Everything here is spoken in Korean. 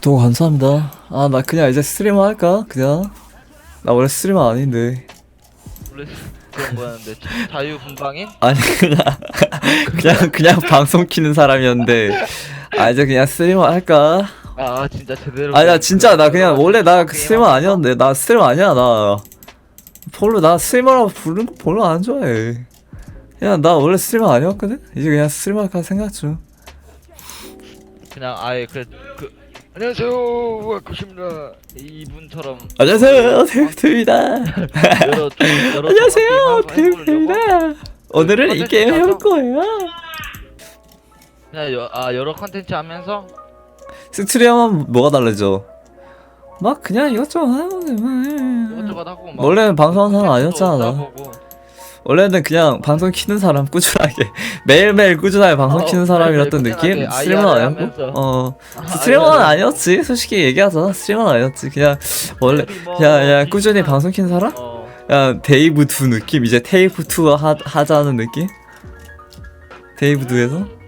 구독 감사합니다. 아, 나 그냥 이제 스트리머 할까? 그냥. 나 원래 스트리머 아닌데. 원래 그런 거였는데 자- 자유 분방인? 아니, 그냥, 그냥, 그냥 방송 키는 사람이었는데. 아, 이제 그냥 스트리머 할까? 아 진짜 제대로 아니, 나 진짜, 나 그냥, 원래 나 스트리머 아니었는데. 나 스트리머 아니야, 나. 별로, 나 스트리머라고 부르는 거 별로 안 좋아해. 그냥, 나 원래 스트리머 아니었거든? 이제 그냥 스트리머 할까 생각 중. 그냥 아예 그래 그 안녕하세요 와쿠십니다 이분처럼 안녕하세요. 여러 여러 안녕하세요, 정확히 해보려고 데이브입니다. 오늘은 이 게임 해볼 거예요. 그냥 여, 아 여러 컨텐츠 하면서 스트리머만 뭐가 다르죠? 막 그냥 이것저것 하는 이것저것 거지. 하고 막 원래는 방송하는 사람 아니었잖아. 나. 원래는 그냥 방송 키는 사람 꾸준하게 매일매일 꾸준하게 방송 어, 키는 사람이었던 느낌? 꾸준하게 스트리머는 아니었고? 하면서. 어 아, 스트리머는 아니, 아니었지 솔직히 얘기하자 스트리머는 아니었지 그냥 원래 스트리머 야야 꾸준히 비슷한- 방송 키는 사람? 어야 데이브 2 느낌 이제 테이프 2 하, 하자는 느낌? 데이브 2에서?